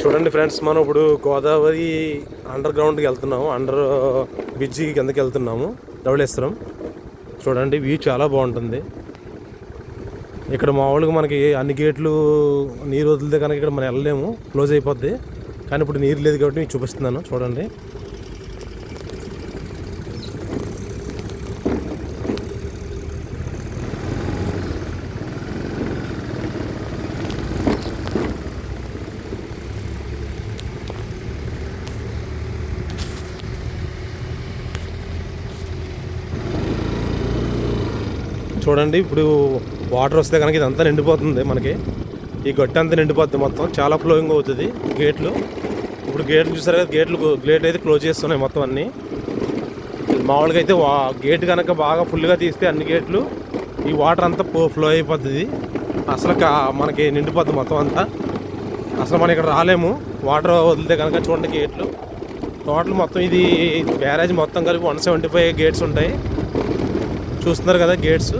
చూడండి ఫ్రెండ్స్ మనం ఇప్పుడు గోదావరి అండర్ గ్రౌండ్కి వెళ్తున్నాము. అండర్ బ్రిడ్జి కిందకి వెళ్తున్నాము. ధవళేశ్వరం. చూడండి వ్యూ చాలా బాగుంటుంది. ఇక్కడ మామూలుగా మనకి అన్ని గేట్లు నీరు వదిలితే కనుక ఇక్కడ మనం వెళ్ళలేము. క్లోజ్ అయిపోద్ది. కానీ ఇప్పుడు నీరు లేదు కాబట్టి మీకు చూపిస్తున్నాను. చూడండి. చూడండి ఇప్పుడు వాటర్ వస్తే కనుక ఇదంతా నిండిపోతుంది మనకి ఈ గట్టి అంతా నిండిపోతుంది మొత్తం చాలా ఫ్లోయింగ్ అవుతుంది గేట్లు ఇప్పుడు గేట్లు చూసారు కదా గేట్లు గేట్ అయితే క్లోజ్ చేస్తున్నాయి మొత్తం అన్నీ మామూలుగా అయితే వా గేట్ కనుక బాగా ఫుల్గా తీస్తే అన్ని గేట్లు ఈ వాటర్ అంతా ఫ్లో అయిపోతుంది అసలు మనకి నిండిపోద్ది మొత్తం అంతా అసలు మనం ఇక్కడ రాలేము వాటర్ వదిలితే కనుక చూడండి గేట్లు టోటల్ మొత్తం ఇది బ్యారేజ్ మొత్తం కలిపి వన్ సెవెంటీ ఫైవ్ గేట్స్ ఉంటాయి చూస్తున్నారు కదా గేట్స్.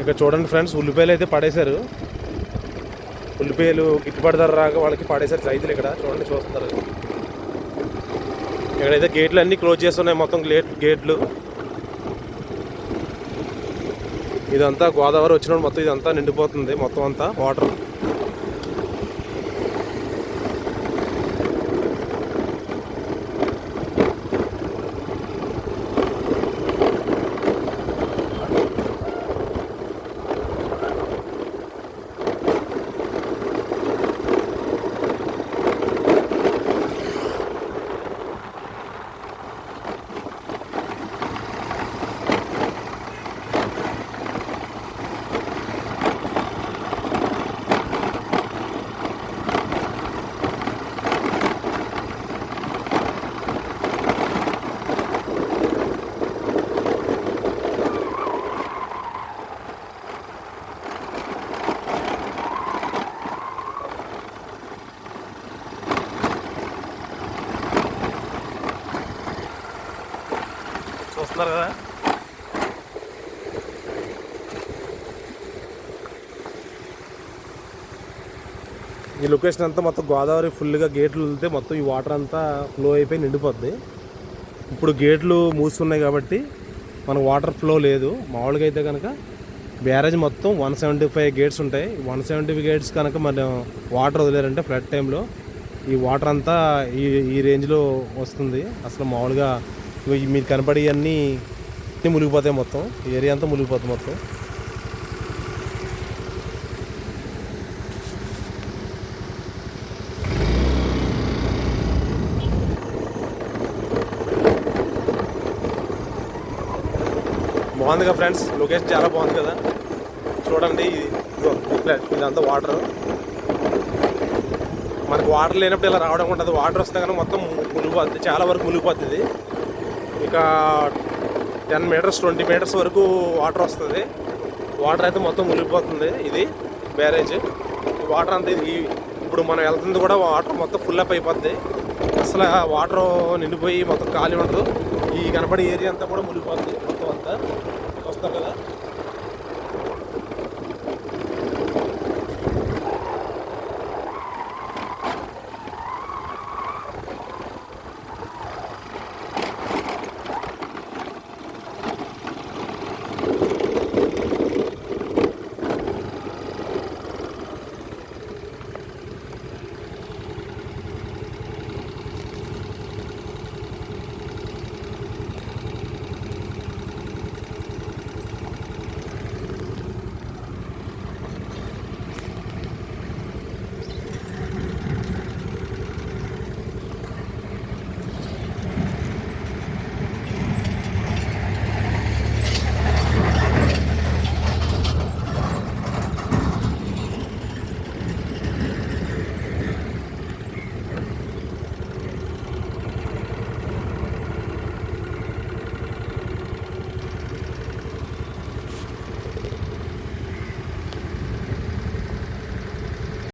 ఇక్కడ చూడండి ఫ్రెండ్స్ ఉల్లిపాయలు అయితే పడేశారు. ఉల్లిపాయలు గిట్టుబాటు ధర రాక వాళ్ళకి పాడేశారు రైతులు ఇక్కడ చూడండి చూస్తున్నారు. ఇక్కడైతే గేట్లు అన్నీ క్లోజ్ చేస్తున్నాయి మొత్తం గేట్ గేట్లు. ఇదంతా గోదావరి వచ్చినప్పుడు మొత్తం ఇదంతా నిండిపోతుంది మొత్తం అంతా వాటర్. చూస్తున్నారు కదా? ఈ లొకేషన్ అంతా మొత్తం గోదావరి ఫుల్గా గేట్లు వెళ్తే మొత్తం ఈ వాటర్ అంతా ఫ్లో అయిపోయి నిండిపోద్ది. ఇప్పుడు గేట్లు మూసున్నాయి కాబట్టి మనకు వాటర్ ఫ్లో లేదు. మామూలుగా అయితే కనుక బ్యారేజ్ మొత్తం వన్ సెవెంటీ ఫైవ్ గేట్స్ ఉంటాయి. వన్ సెవెంటీ ఫైవ్ గేట్స్ కనుక మనం వాటర్ వదిలేరంటే ఫ్లడ్ టైంలో ఈ వాటర్ అంతా ఈ ఈ రేంజ్లో వస్తుంది. అసలు మామూలుగా మీరు ఈ కనపడి అన్నీ మునిగిపోతాయి మొత్తం. ఈ ఏరియా అంతా మునిగిపోతుంది మొత్తం. బాగుంది కదా ఫ్రెండ్స్? లొకేషన్ చాలా బాగుంది కదా? చూడండి ఇది ఇదంతా వాటర్. మనకు వాటర్ లేనప్పుడు ఇలా రావడం ఉంటుంది వాటర్ వస్తే కనుక మొత్తం మునిగిపోతుంది చాలా వరకు మునిగిపోతుంది. ఇక టెన్ మీటర్స్ ట్వంటీ మీటర్స్ వరకు వాటర్ వస్తుంది. వాటర్ అయితే మొత్తం మునిగిపోతుంది ఇది బ్యారేజ్. వాటర్ అంతా ఇది ఇప్పుడు మనం వెళ్తుంది కూడా వాటర్ మొత్తం ఫుల్ అప్ అయిపోద్ది. అసలు వాటర్ నిండిపోయి మొత్తం ఖాళీ ఉండదు. ఈ కనపడే ఏరియా అంతా కూడా మునిగిపోతుంది మొత్తం అంతా. వస్తారు కదా.